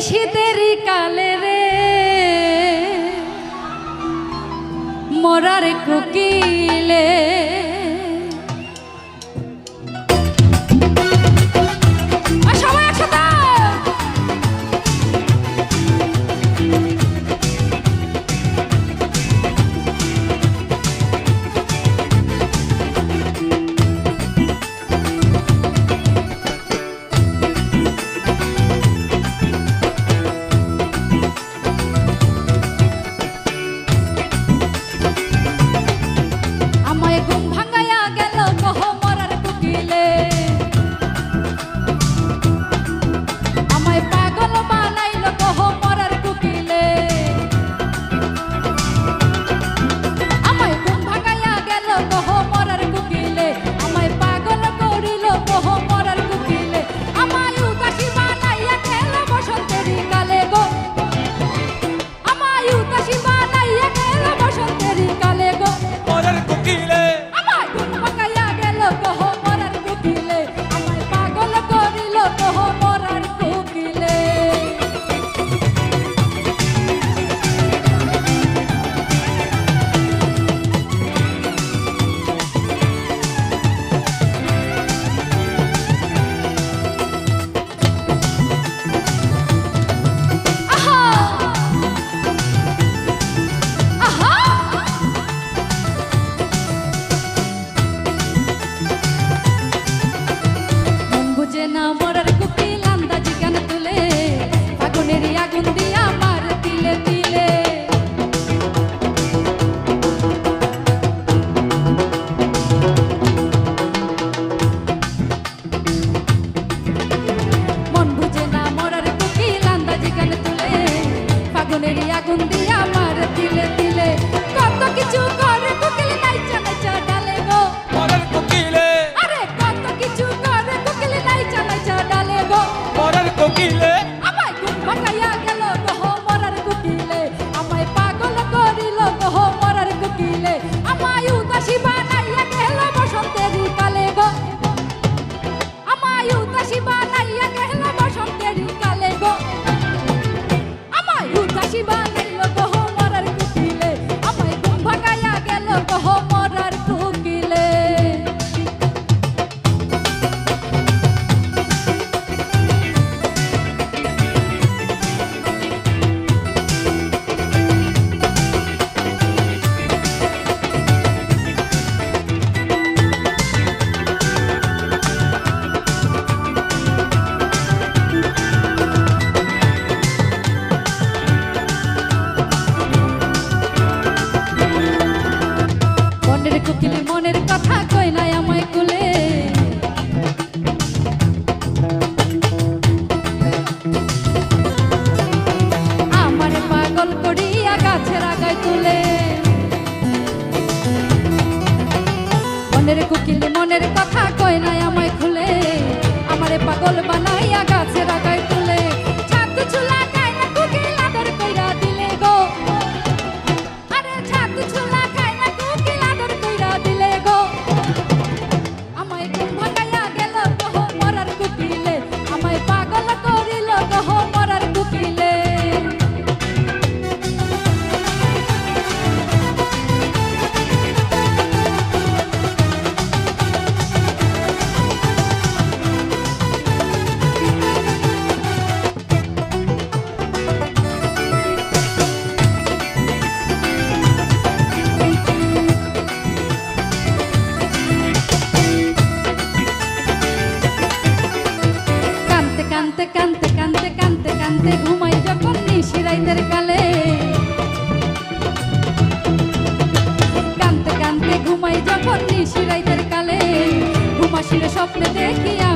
শীতের কালে রে মরার কুকি বেগুন দিয়া মার দিলে দিলে কত কিছু করে কোকিল নাইচা নাইচা ডালে গো। পরের কোকিলে। আরে কত কিছু করে কোকিল নাইচা নাইচা ডালে গো। পরের কোকিলে। আমায় গুণ ভাঙাইয়া গেল গো মরার কোকিলে। আমায় পাগল করিল গো মরার কোকিলে। মনের কুকিল মনের কথা কয় নাই আমায় খুলে। আমারে পাগল বানাইয়া গাছের শিশির স্বপ্নে দেখিয়া